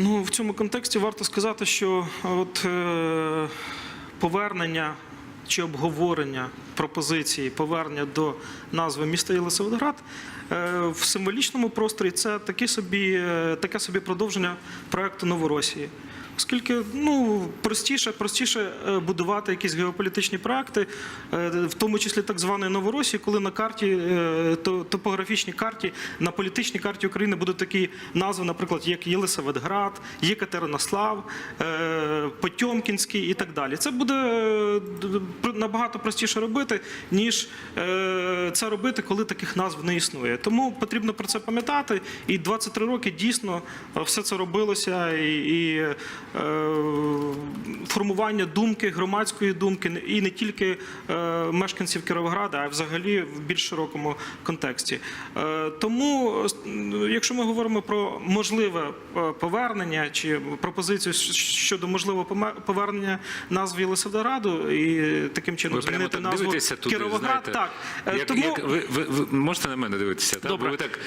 Ну, в цьому контексті варто сказати, що от е, повернення чи обговорення пропозиції повернення до назви міста Єлисаветград е, в символічному просторі це таке собі, е, таке собі продовження проекту Новоросії. Оскільки ну простіше, простіше е, будувати якісь геополітичні проекти, е, в тому числі так званої Новоросії, коли на карті е, то- топографічній карті на політичній карті України будуть такі назви, наприклад, як Єлисаветград, Єкатеринослав, Потьомкінський і так далі. Це буде набагато простіше робити, ніж це робити, коли таких назв не існує. Тому потрібно про це пам'ятати. І 23 роки дійсно все це робилося і. Е, формування думки, громадської думки, і не тільки е, мешканців Кіровограда, а взагалі в більш широкому контексті. Е, Тому, якщо ми говоримо про можливе повернення чи пропозицію щодо можливого повернення назви Єлисаветграду і таким чином змінити назву туди, Кіровоград, знаєте, так Як, тому як, ви, ви, ви можете на мене дивитися? Так? Добре. Бо Ви так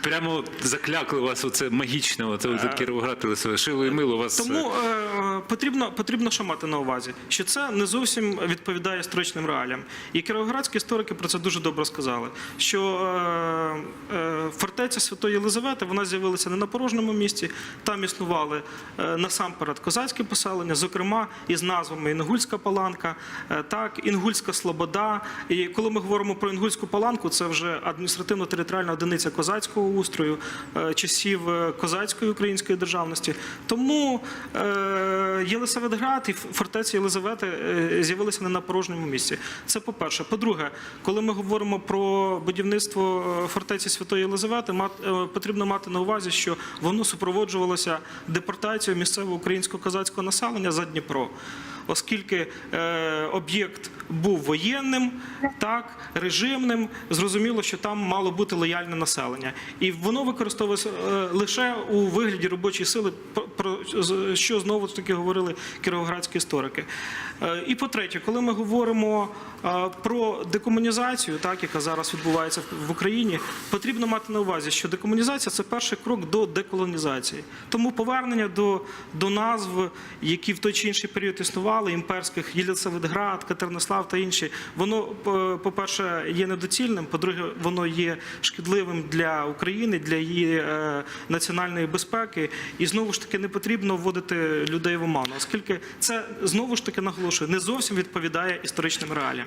прямо заклякли вас оце магічне, оце, Кіровоград, Лисове, шило і мило вас. Тому е, потрібно, потрібно що мати на увазі, що це не зовсім відповідає історичним реаліям. І кіровоградські історики про це дуже добре сказали. Що е, фортеця Святої Єлизавети вона з'явилася не на порожньому місці, там існували е, насамперед козацькі поселення, зокрема із назвами Інгульська Паланка, е, так, Інгульська Слобода. І коли ми говоримо про Інгульську Паланку, це вже адміністративно-територіальна одиниця козацького устрою, е, часів козацької української державності. Тому Єлисаветград і фортеця Єлизавети е, з'явилися не на порожньому місці. Це по-перше. По-друге, коли ми говоримо про будівництво е, фортеці Святої Єлизавети, е, потрібно мати на увазі, що воно супроводжувалося депортацією місцевого українського козацького населення за Дніпро. Оскільки е, об'єкт був воєнним, так режимним, зрозуміло, що там мало бути лояльне населення, і воно використовувалося е, лише у вигляді робочої сили, про- що знову ж таки говорили кіровоградські історики. Е, і по-третє, коли ми говоримо про декомунізацію, так яка зараз відбувається в Україні, потрібно мати на увазі, що декомунізація це перший крок до деколонізації. Тому повернення до, до назв, які в той чи інший період існували, імперських Єлисаветград, Катернослав та інші, воно, по- по-перше, є недоцільним, по-друге, воно є шкідливим для України, для її е, національної безпеки. І знову ж таки не потрібно вводити людей в оману, оскільки це знову ж таки наголошую, не зовсім відповідає історичним реаліям.